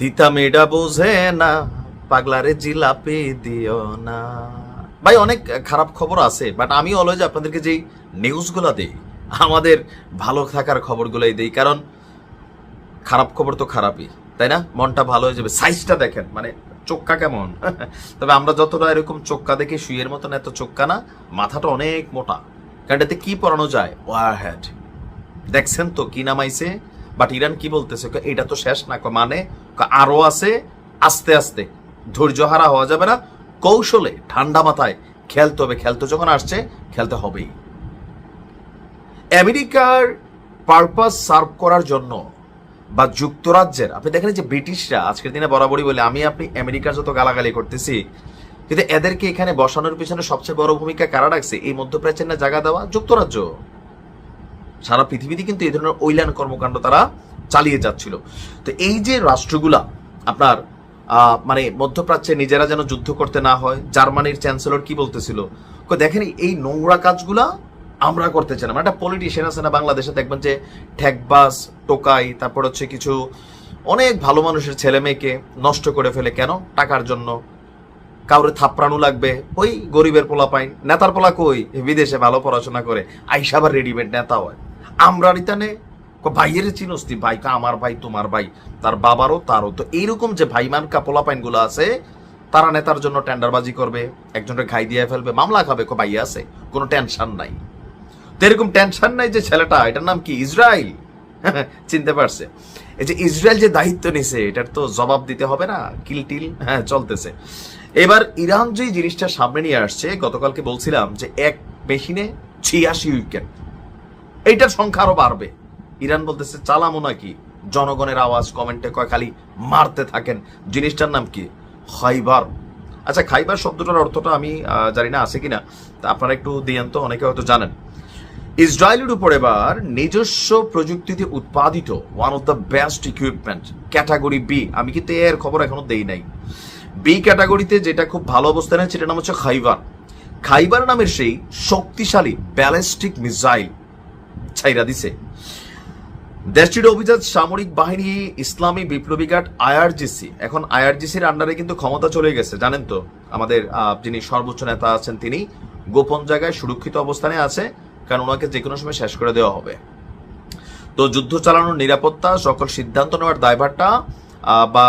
দিতা মেয়েটা বোঝে না, পাগলারে জিলাপি দিও না। ভাই, অনেক খারাপ খবর আছে বাট আমি অলওয়েজ আপনাদেরকে যেই নিউজগুলো দিই, আমাদের ভালো থাকার খবরগুলোই দিই, কারণ খারাপ খবর তো খারাপই, তাই না? মনটা ভালো হয়ে যাবে। সাইজটা দেখেন মানে চোক্কা কেমন? তবে আমরা যতটা এরকম চোক্কা দেখি শুয়ের মতন এত চোক্কা না, মাথাটা অনেক মোটা। কারণ এতে কি পড়ানো যায়? ওয়ার হ্যাড দেখছেন তো কি নামাইছে? বাট ইরান কি বলতেছে? এটা তো শেষ না। মানে? আরও আছে। আস্তে আস্তে। ধৈর্য হারা হওয়া যাবে না। কৌশলে, ঠান্ডা মাথায় খেলতে হবে। খেলতে যখন আসছে, খেলতে হবেই। আমেরিকার পারপাস সার্ভ করার জন্য বা যুক্তরাজ্যের, আপনি দেখেন যে ব্রিটিশরা, আজকের দিনে বরাবরই বলে, আমি, আপনি আমেরিকার যত গালাগালি করতেছি, কিন্তু এদেরকে এখানে বসানোর পিছনে সবচেয়ে বড় ভূমিকা কারা রাখছে? এই মধ্যপ্রাচ্যের না জায়গা দেওয়া? যুক্তরাজ্য। সারা পৃথিবীতে কিন্তু এই ধরনের ঐলান কর্মকাণ্ড তারা চালিয়ে যাচ্ছিল। তো এই যে রাষ্ট্রগুলা আপনার মানে মধ্যপ্রাচ্যে নিজেরা যেন যুদ্ধ করতে না হয়, জার্মানির চ্যান্সেলর কি বলতেছিল? দেখেন এই নোংরা কাজগুলা আমরা করতে চাই না। মানে একটা পলিটিশিয়ান আছে না বাংলাদেশে, দেখবেন যে ঠেকবাস টোকাই, তারপর হচ্ছে কিছু অনেক ভালো মানুষের ছেলে মেয়েকে নষ্ট করে ফেলে কেন? টাকার জন্য। কাউরে থাপড়ানো লাগবে, ওই গরিবের পোলা পাইন নেতার পোলা কই? বিদেশে ভালো পড়াশোনা করে, আইসা আবার রেডিমেড নেতা হয়। আমরা রিতানে ভাইয়ের চিনস্তি ভাই কা আমার ভাই, তোমার ভাই, তার বাবারও তারও। তো এইরকম যে ভাইমানকা পোলা পাইনগুলো আছে, তারা নেতার জন্য টেন্ডারবাজি করবে একজনের ঘাই দিয়ে ফেলবে, মামলা খাবে, কো ভাই আছে, কোনো টেনশন নাই। তো এরকম টেনশন নাই যে ছেলেটা, এটার নাম কি ইসরায়েল চিনতে পারছে। এই যে ইসরায়েল যে দায়িত্ব নিছে, এটার তো জবাব দিতে হবে না, কিল টিল হ্যাঁ চলতেছে। এবার ইরান যে জিনিসটা সামনে নিয়ে আসছে, গতকালকে বলছিলাম যে এক মেশিনে ছিয়াশি উইকেট। এইটার সংখ্যা আরও বাড়বে। ইরান বলতেছে, চালামো নাকি? জনগণের আওয়াজ কমেন্টে কয় খালি মারতে থাকেন। জিনিসটার নাম কি? খাইবার। আচ্ছা খাইবার শব্দটার অর্থটা আমি জানি না, আছে কিনা? তা আপনারা একটু দিয়েন তো, অনেকে হয়তো জানেন। ইসরায়েলের উপর এবার নিজস্ব প্রযুক্তিতে উৎপাদিত one of the best equipment category B আমি কিন্তু এর খবর এখনও দেই নাই। বি ক্যাটাগরিতে যেটা খুব ভালো অবস্থানে সেটার নাম হচ্ছে খাইবার। খাইবার নামের সেই শক্তিশালী ব্যালিস্টিক মিসাইল ছাইরা দিছে। দেশটির অভিজাত সামরিক বাহিনী, ইসলামী বিপ্লবী গার্ড আইআরজিসি এখন আইআরজিসির আন্ডারে কিন্তু ক্ষমতা চলে গেছে, জানেন তো? আমাদের যিনি সর্বোচ্চ নেতা আছেন তিনি গোপন জায়গায় সুরক্ষিত অবস্থানে আছে, কারণ ওনাকে যে কোনো সময় শেষ করে দেওয়া হবে। তো যুদ্ধ চালানোর নিরাপত্তা, সকল সিদ্ধান্ত নেওয়ার দায়ভারটা বা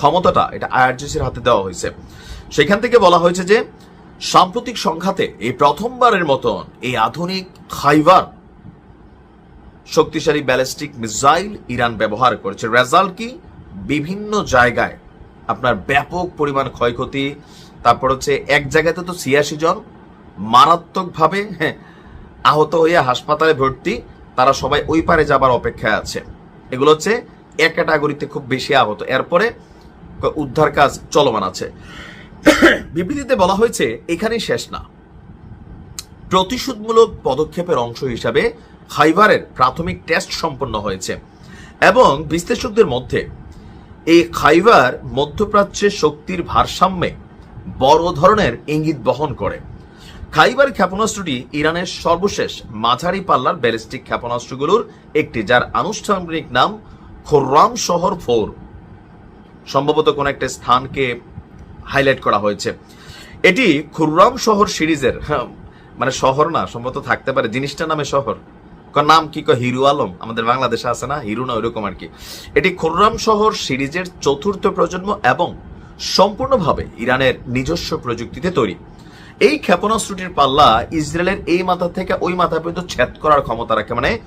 ক্ষমতাটা এটা আইআরজিসির হাতে দেওয়া হয়েছে। সেখান থেকে বলা হয়েছে যে, সাম্প্রতিক সংঘাতে এই প্রথমবারের মতন এই আধুনিক খাইবার শক্তিশালী ব্যালিস্টিক মিসাইল ইরান ব্যবহার করেছে। রেজাল্ট কি? বিভিন্ন জায়গায় আপনার ব্যাপক পরিমাণ ক্ষয়ক্ষতি। তারপর হচ্ছে এক জায়গাতে তো ছিয়াশি জন। মারাত্মকভাবে হ্যাঁ, আহত হয়ে হাসপাতালে ভর্তি। তারা সবাই ওই পারে যাবার অপেক্ষায় আছে। এগুলো হচ্ছে এক ক্যাটাগরিতে খুব বেশি আহত। এরপরে উদ্ধার কাজ চলমান আছে। বিবৃতিতে বলা হয়েছে এখানেই শেষ না। প্রতিশোধমূলক পদক্ষেপের অংশ হিসাবে খাইবারের প্রাথমিক টেস্ট সম্পন্ন হয়েছে। এবং বিশ্লেষকদের মধ্যে এই খাইবার মধ্যপ্রাচ্যের শক্তির ভারসাম্যে বড় ধরনের ইঙ্গিত বহন করে। খাইবার ক্ষেপণাস্ত্রটি ইরানের সর্বশেষ মাঝারি পাল্লার ব্যালিস্টিক ক্ষেপণাস্ত্রগুলোর একটি যার আনুষ্ঠানিক নাম খোররাম শহর ফোর। সম্ভবত কোন একটা স্থানকে হাইলাইট করা হয়েছে। এটি খুররাম শহর সিরিজের হ্যাঁ, মানে শহর না সম্ভবত থাকতে পারে জিনিসটা নামে শহর। নাম কি ক হিরু আলম। আমাদের বাংলাদেশে আছে না? হিরু না, ওইরকম আর কি। এটি খুররাম শহর সিরিজের চতুর্থ প্রজন্ম এবং সম্পূর্ণভাবে ইরানের নিজস্ব প্রযুক্তিতে তৈরি। এই ক্ষেপণাস্ত্রটির পাল্লা ইসরায়েলের এই মাথা থেকে ওই মাথা পর্যন্ত ছেদ করার ক্ষমতা রাখে মানে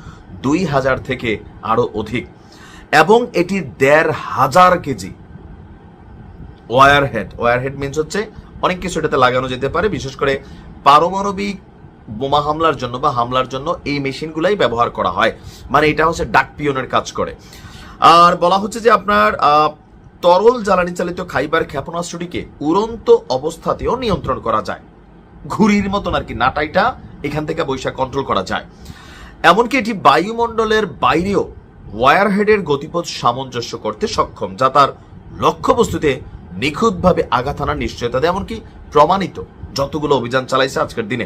দুই হাজার থেকে আরও অধিক। এবং এটি দেড় হাজার KG. War head war head means হচ্ছে অনেক কিছু এটাতে লাগানো যেতে পারে, বিশেষ করে পারমাণবিক বোমা হামলার জন্য বা হামলার জন্য এই মেশিনগুলাই ব্যবহার করা হয়। মানে এটা হচ্ছে ডাক পিয়নের কাজ করে। আর বলা হচ্ছে যে আপনার তরল জ্বালানি চালিত খাইবার ক্ষেপণাস্ত্রটিকে উড়ন্ত অবস্থাতেও নিয়ন্ত্রণ করা যায়। ঘুড়ির মতন আর কি নাটাইটা এখান থেকে বৈশাখ কন্ট্রোল করা যায়। এমনকি এটি বায়ুমণ্ডলের বাইরেও ওয়ারহেডের গতিপথ সামঞ্জস্য করতে সক্ষম, যা তার লক্ষ্যবস্তুতে নিখুঁতভাবে আঘাত আনার নিশ্চয়তা দেয়। এমনকি প্রমাণিত যতগুলো অভিযান চালাইছে আজকের দিনে।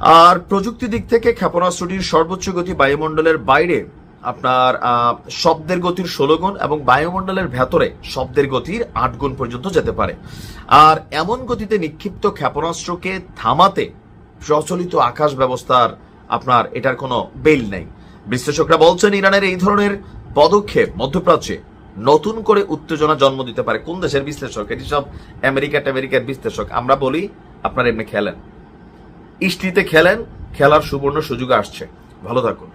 আর প্রযুক্তি দিক থেকে ক্ষেপণাস্ত্রটির সর্বোচ্চ গতি বায়ুমণ্ডলের বাইরে। আপনার শব্দের গতির ষোলো গুণ এবং বায়ুমণ্ডলের ভেতরে শব্দের গতির আট গুণ পর্যন্ত যেতে পারে। আর এমন গতিতে নিক্ষিপ্ত ক্ষেপণাস্ত্রকে থামাতে প্রচলিত আকাশ ব্যবস্থার আপনার এটার কোনো বেল নেই। বিশ্লেষকরা বলছেন, ইরানের এই ধরনের পদক্ষেপ মধ্যপ্রাচ্যে নতুন করে উত্তেজনা জন্ম দিতে পারে। কোন দেশের বিশ্লেষক? এটি সব আমেরিকা আমেরিকার বিশ্লেষক। আমরা বলি, আপনার এমনি খেলেন। ইস্টিতে খেলেন খেলার সুবর্ণ সুযোগ আসছে। ভালো থাকুন।